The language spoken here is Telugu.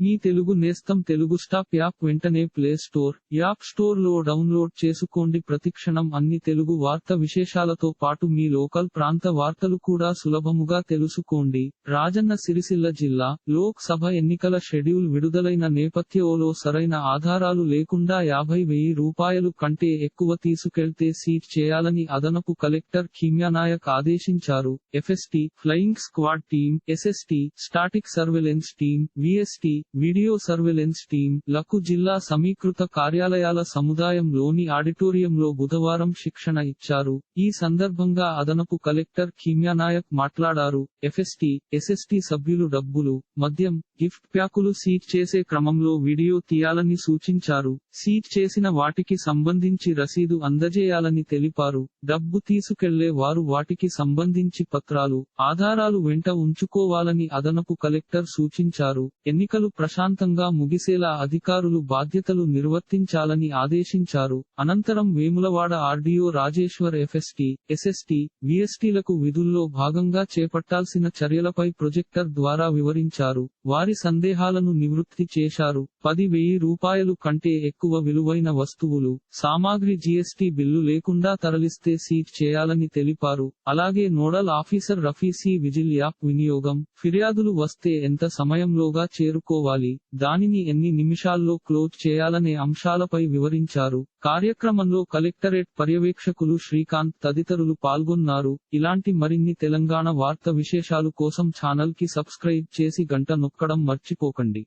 మీ తెలుగు నేస్తం తెలుగు స్టాప్ యాప్ వెంటనే ప్లే స్టోర్ యాప్ స్టోర్లో డౌన్లోడ్ చేసుకోండి. ప్రతిక్షణం అన్ని తెలుగు వార్త విశేషాలతో పాటు మీ లోకల్ ప్రాంత వార్తలు కూడా సులభముగా తెలుసుకోండి. రాజన్న సిరిసిల్ల జిల్లా లోక్ సభ ఎన్నికల షెడ్యూల్ విడుదలైన నేపథ్యంలో సరైన ఆధారాలు లేకుండా యాభై వెయ్యి రూపాయలు కంటే ఎక్కువ తీసుకెళ్తే సీట్ చేయాలని అదనపు కలెక్టర్ కిమ్యానాయక్ ఆదేశించారు. FST flying squad team SST static surveillance team VST video surveillance team లకు జిల్లా సమీకృత కార్యాలయాల సముదాయంలోని ఆడిటోరియంలో బుధవారం శిక్షణ ఇచ్చారు. ఈ సందర్భంగా అదనపు కలెక్టర్ కిమ్యానాయక్ మాట్లాడారు. ఎఫ్ఎస్టీ ఎస్ఎస్టీ సభ్యులు డబ్బులు మద్యం గిఫ్ట్ ప్యాకులు సీట్ చేసే క్రమంలో వీడియో తీయాలని సూచించారు. సీట్ చేసిన వాటికి సంబంధించి రసీదు అందజేయాలని తెలిపారు. డబ్బు తీసుకెళ్ళే వారు వాటికి సంబంధించి పత్రాలు ఆధారాలు వెంట ఉంచుకోవాలని అదనపు కలెక్టర్ సూచించారు. ఎన్నికలు ప్రశాంతంగా ముగిసేలా అధికారులు బాధ్యతలు నిర్వర్తించాలని ఆదేశించారు. అనంతరం Vemulawada RDO Rajeshwar FST SST విఎస్టీలకు విధుల్లో భాగంగా చేపట్టాల్సిన చర్యలపై ప్రొజెక్టర్ ద్వారా వివరించారు. వారి సందేహాలను నివృత్తి చేశారు. పది వెయ్యి రూపాయలు కంటే ఎక్కువ విలువైన వస్తువులు సామాగ్రి జీఎస్టీ బిల్లు లేకుండా తరలిస్తే సీజ్ చేయాలని తెలిపారు. అలాగే నోడల్ ఆఫీసర్ రఫీసీ విజిల్ యాప్ వినియోగం ఫిర్యాదులు వస్తే ఎంత సమయంలోగా చేరుకోవాలి దానిని ఎన్ని నిమిషాల్లో క్లోజ్ చేయాలనే అంశాలపై వివరించారు. కార్యక్రమంలో కలెక్టరేట్ పర్యవేక్షకులు శ్రీకాంత్ తదితరులు పాల్గొన్నారు. ఇలాంటి మరిన్ని తెలంగాణ వార్త విశేషాలు కోసం ఛానల్కి సబ్స్క్రైబ్ చేసి గంట నొక్కడం మర్చిపోకండి.